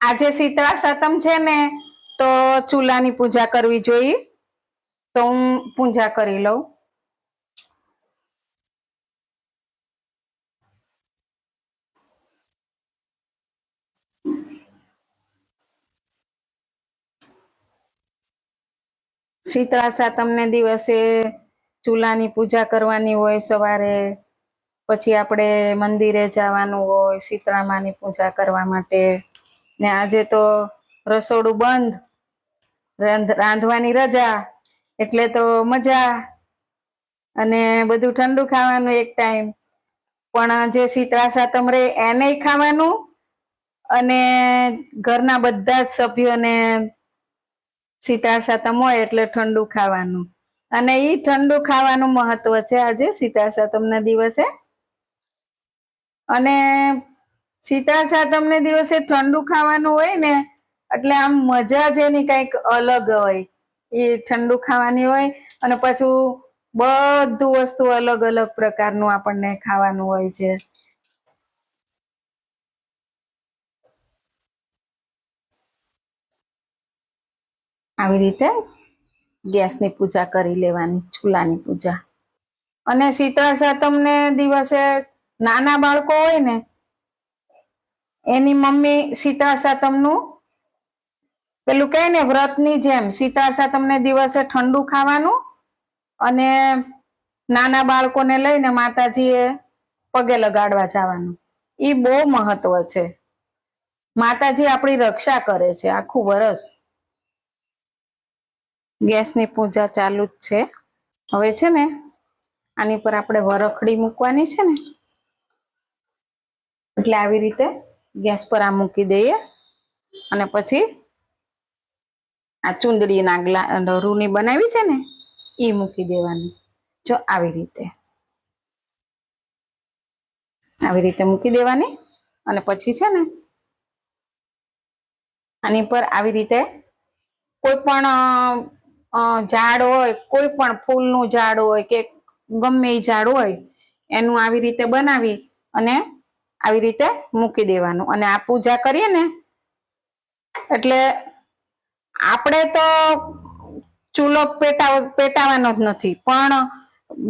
આજે શીતળા સાતમ છે ને, તો ચૂલાની પૂજા કરવી જોઈએ. તો હું પૂજા કરી લઉં. શીતળા સાતમને દિવસે ચૂલાની પૂજા કરવાની હોય સવારે, પછી આપણે મંદિરે જવાનું હોય શીતળા માની પૂજા કરવા માટે. ને આજે તો રસોડું બંધ, રાંધ- રાંધવાની રજા, એટલે તો મજા અને બધું ઠંડુ ખાવાનું એક ટાઈમ પણ જે શીતળા સાતમ રે એને ખાવાનું અને ઘરના બધા જ સભ્યોને શીતળા સાતમ હોય એટલે ઠંડુ ખાવાનું. અને એ ઠંડુ ખાવાનું મહત્વ છે આજે શીતળા સાતમના દિવસે. અને શીતળા તમને દિવસે ઠંડુ ખાવાનું હોય ને, એટલે આમ મજા જ એની કંઈક અલગ હોય. એ ઠંડુ ખાવાની હોય અને પાછું બધું વસ્તુ અલગ અલગ પ્રકારનું આપણને ખાવાનું હોય છે. આવી રીતે ગેસની પૂજા કરી લેવાની, ચૂલાની પૂજા. અને શીતળા સાતમને દિવસે નાના બાળકો હોય ને એની મમ્મી સીતા સાતમનું, પેલું કહે ને, વ્રતની જેમ, સીતા સાતમને દિવસે ઠંડુ ખાવાનું અને નાના બાળકોને લઈને માતાજીએ પગે લગાડવા જવાનું. એ બહુ મહત્વ છે. માતાજી આપણી રક્ષા કરે છે આખું વરસ. ગેસની પૂજા ચાલુ જ છે. હવે છે ને, આની પર આપણે વરખડી મૂકવાની છે ને, એટલે આવી રીતે ગેસ પર આ મૂકી દઈએ. અને પછી આ ચુંદડી નાગલા રૂની બનાવી છે ને એ મૂકી દેવાની. જો આવી રીતે. આવી રીતે મૂકી દેવાની. અને પછી છે ને, આની પર આવી રીતે કોઈ પણ ઝાડ હોય, કોઈ પણ ફૂલનું ઝાડ હોય કે ગમે એ ઝાડ હોય, એનું આવી રીતે બનાવી અને આવી રીતે મૂકી દેવાનું. અને આ પૂજા કરીએ ને, એટલે આપણે તો ચૂલો પેટાવ પેટાવાનો જ નથી, પણ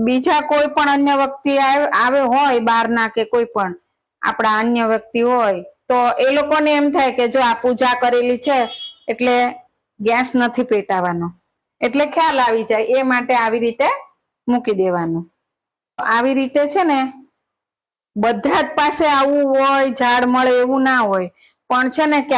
બીજા કોઈ પણ અન્ય વ્યક્તિ આવે હોય બહારના કે કોઈ પણ, આપણા અન્ય વ્યક્તિ હોય, તો એ લોકોને એમ થાય કે જો આ પૂજા કરેલી છે, એટલે ગેસ નથી પેટાવાનો. એટલે ખ્યાલ આવી જાય, એ માટે આવી રીતે મૂકી દેવાનું. આવી રીતે છે ને બધા જ પાસે આવું હોય ઝાડ મળે એવું ના હોય. પણ છે ને કે